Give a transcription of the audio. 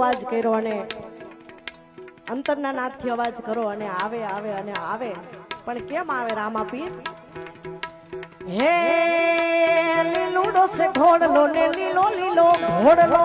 અવાજ કર્યો અને અંતરના નાદથી અવાજ કરો અને આવે આવે અને આવે. પણ કેમ આવે રામા પીર હે લીલુડો સે ઘોડલો ને લીલો લીલો ઘોડલો.